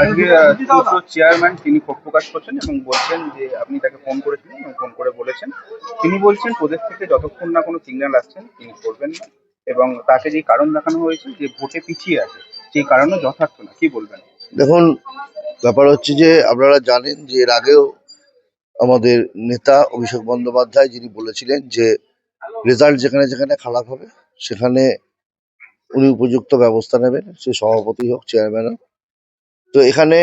আজকে চুচো চেয়ারম্যান তিনি ক্ষোভ প্রকাশ করছেন এবং বলছেন যে আপনি তাকে ফোন করেছিলেন এবং ফোন করে বলেছেন। তিনি বলছেন, প্রদেশ থেকে যতক্ষণ না কোনো সিগন্যাল আসছেন তিনি করবেন না। এবং তাকে যে কারণ দেখানো হয়েছে, যে ভোটে পিছিয়ে আছে, সেই কারণও যথার্থ না। কি বলবেন? দেখুন, ব্যাপার হচ্ছে যে আপনারা জানেন যে এর আগেও আমাদের নেতা অভিষেক বন্দ্যোপাধ্যায় যিনি বলেছিলেন যে রেজাল্ট যেখানে যেখানে খারাপ হবে, সেখানে উনি উপযুক্ত ব্যবস্থা নেবেন। সে সভাপতি হোক চেয়ারম্যান হোক তো এখানে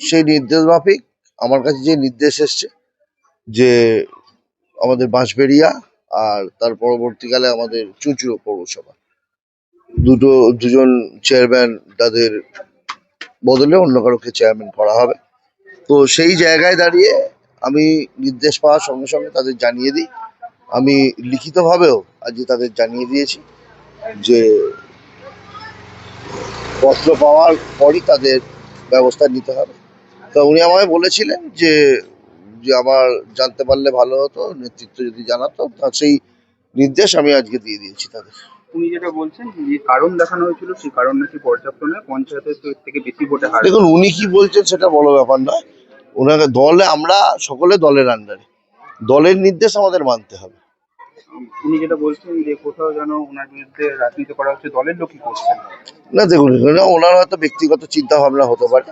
সেই নির্দেশ মাফিক আমার কাছে যে নির্দেশ এসছে যে আমাদের বাঁশবেড়িয়া আর তার পরবর্তীকালে আমাদের চুঁচুড়ো পৌরসভা। দুটো, দুজন চেয়ারম্যান তাদের বদলে অন্য কারোকে চেয়ারম্যান করা হবে। তো সেই জায়গায় দাঁড়িয়ে আমি নির্দেশ পাওয়ার সঙ্গে সঙ্গে তাদের জানিয়ে দিই। আমি লিখিতভাবেও আজকে তাদের জানিয়ে দিয়েছি যে পত্র পাওয়ার পরই তাদের ব্যবস্থা নিতে হবে। তো উনি আমায় বলেছিলেন যে যে আমার জানতে পারলে ভালো হতো নেতৃত্ব যদি জানাতো তা সেই নির্দেশ আমি আজকে দিয়ে দিয়েছি তাদের। উনি যেটা বলছেন যে কারণ দেখানো হয়েছিল সেই কারণ নাকি পর্যাপ্ত নয় পঞ্চায়েতের থেকে বেশি ভোটে হার। দেখুন উনি কি বলছেন সেটা বড় ব্যাপার নয়। ওনাকে দলে আমরা সকলে দলের আন্ডারে দলের নির্দেশ আমাদের মানতে হবে। উনি যেটা বলছেন যে কোথাও যেন ওনার বিরুদ্ধে রাজনীতি করা হচ্ছে দলের লোকই করছেন। না দেখুন ওনার হয়তো ব্যক্তিগত চিন্তা ভাবনা হতে পারে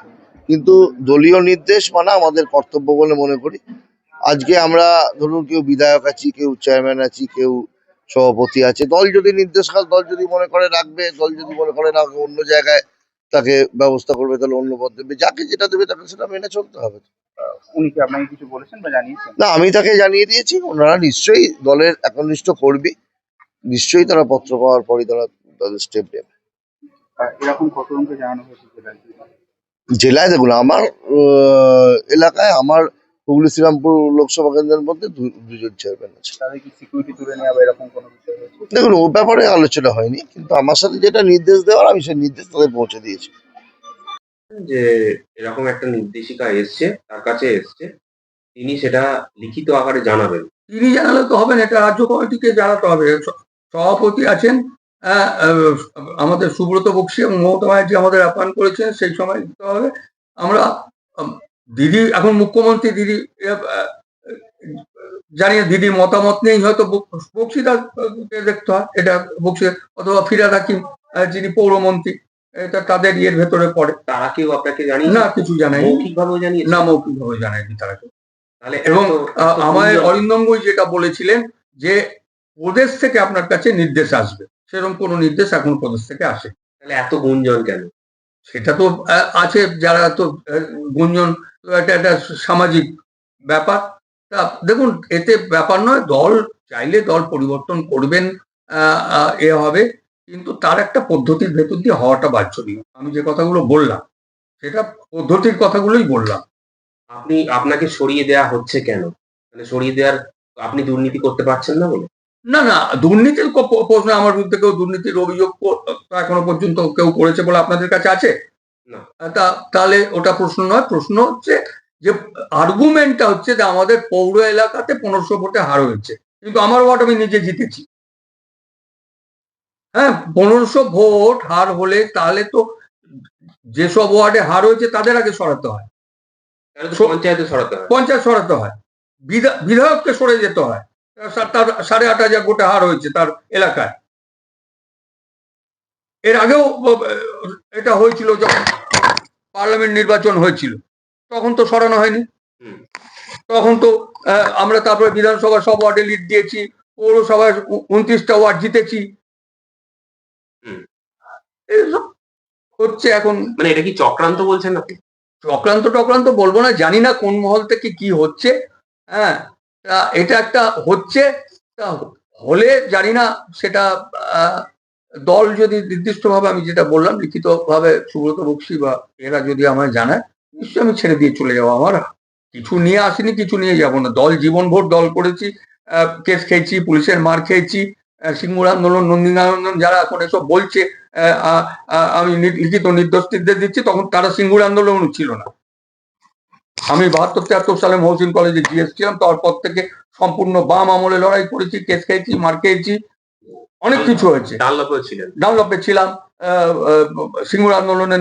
কিন্তু দলীয় নির্দেশ মানা আমাদের কর্তব্য বলে মনে করি। আজকে আমরা ধরুন কেউ বিধায়ক আছি কেউ চেয়ারম্যান আছি কেউ সভাপতি আছে দল যদি নির্দেশ করে দল যদি মনে করে রাখবে দল যদি মনে করে রাখবে অন্য জায়গায় তাকে ব্যবস্থা করবে তাহলে অন্য পথ দেবে যাকে যেটা দেবে তাকে সেটা মেনে চলতে হবে। উনি কি আপনাকে কিছু বলেছেন বা জানিয়েছেন? না আমি তাকে জানিয়ে দিয়েছি ওনারা নিশ্চয়ই দলের একনিষ্ঠ কর্মী নিশ্চয়ই তারা পত্র পাওয়ার পরই তারা তাদের স্টেপ নেবে। এরকম কত জনকে জানানো হয়েছে সেটা জেলায় দেখুন আমার আহ, এলাকায় আমার হুগলি শ্রীরামপুর লোকসভা কেন্দ্রের মধ্যে দুজন চেয়ারম্যান আছে। কি সিকিউরিটি তুলে নেওয়া বা এরকম কোনো দেখুন ও ব্যাপারে আলোচনা হয়নি কিন্তু আমার সাথে যেটা নির্দেশ দেওয়ার আমি সেই নির্দেশ তাদের পৌঁছে দিয়েছি। যে এরকম একটা নির্দেশিকা এসছে তার কাছে এসছে তিনি সেটা লিখিত আকারে জানাবেন। তিনি জানালে তো হবে না এটা রাজ্য কমিটিকে জানাতে হবে। সভাপতি আছেন আমাদের সুব্রত বক্সি এবং মমতা ব্যানার্জি আমাদের আহ্বান করেছেন সেই সময় দিতে হবে। আমরা দিদি এখন মুখ্যমন্ত্রী দিদি জানিয়ে দিদির মতামত নেই হয়তো বক- বক্সিদাকে দেখতে হয়। এটা বক্সি অথবা ফিরাদ হাকিম যিনি পৌরমন্ত্রী এটা তাদের ইয়ের ভেতরে পড়ে। তারা কেউ আপনাকে জানি না কিছু জানাই মৌখিক ভাবেও জানিয়ে না মৌখিকভাবে জানায়নি তারা কেউ। তাহলে এবং আমায় অরিন্দম যেটা বলেছিলেন যে প্রদেশ থেকে আপনার কাছে নির্দেশ আসবে। সেরকম কোনো নির্দেশ এখন প্রদেশ থেকে আসে। তাহলে এত গুঞ্জন কেন? সেটা তো আছে যারা তো গুঞ্জন এটা একটা সামাজিক ব্যাপার। তা দেখুন এতে ব্যাপার নয় দল চাইলে দল পরিবর্তন করবেন এ হবে। কিন্তু তার একটা পদ্ধতির ভেতর দিয়ে হওয়াটা বাঞ্ছনীয়। আমি যে কথাগুলো বললাম সেটা পদ্ধতির কথাগুলোই বললাম। আপনি আপনাকে সরিয়ে দেয়া হচ্ছে কেন? মানে সরিয়ে দেওয়ার আপনি দুর্নীতি করতে পারছেন না বলে? না না দুর্নীতির প্রশ্ন আমার বিরুদ্ধে কেউ দুর্নীতির অভিযোগ এখনও পর্যন্ত কেউ করেছে বলে আপনাদের কাছে আছে? তা তাহলে ওটা প্রশ্ন নয় প্রশ্ন হচ্ছে যে আর্গুমেন্টটা হচ্ছে যে আমাদের পৌর এলাকাতে পনেরোশো ভোটে হার হয়েছে। কিন্তু আমার ওয়ার্ড আমি নিজে জিতেছি। হ্যাঁ পনেরোশো ভোট হার হলে তাহলে তো যেসব ওয়ার্ডে হার হয়েছে তাদের আগে সরাতে হয়। পঞ্চায়েতে সরাতে হবে পঞ্চায়েত সরাতে হয়। বিধা- বিধায়ককে সরে যেতে হয়। তার- সাড়ে আট হাজার গোটা হার হয়েছে তার এলাকায়। এর আগেও এটা হয়েছিল যখন পার্লামেন্ট নির্বাচন হয়েছিল তখন তো সরানো হয়নি। হুম। তখন তো আমরা তারপরে বিধানসভা সব ওয়ার্ডে লিড দিয়েছি পৌরসভায় উনত্রিশটা ওয়ার্ড জিতেছি। হচ্ছে এখন। মানে এটা কি চক্রান্ত বলছেন আপনি? চক্রান্ত টক্রান্ত বলব না জানি না কোন মহল থেকে কি হচ্ছে হ্যাঁ। এটা একটা হচ্ছে হলে জানি না সেটা দল যদি নির্দিষ্টভাবে আমি যেটা বললাম, লিখিতভাবে সুব্রত বক্সি বা এরা যদি আমায় জানায়, নিশ্চয়ই আমি ছেড়ে দিয়ে চলে যাব আমার। কিছু নিয়ে আসিনি, কিছু নিয়ে যাব না। দল জীবন ভোট দল করেছি কেস খেয়েছি, পুলিশের মার খেয়েছি সিঙ্গুর আন্দোলন নন্দীনন্দন যারা এখন এসব বলছে আমি লিখিত নির্দেশ দিচ্ছি, তখন তারা সিঙ্গুর আন্দোলন ছিল না। আমি বাহাত্তর তিয়াত্তর সালে মহসিন কলেজে জিএস ছিলাম তারপর থেকে সম্পূর্ণ বাম আমলে লড়াই করেছি কেস খেয়েছি মার খেয়েছি অনেক কিছু হয়েছে। ডাউনলপে ছিলাম ডানলপে ছিলাম সিঙ্গুর আন্দোলনে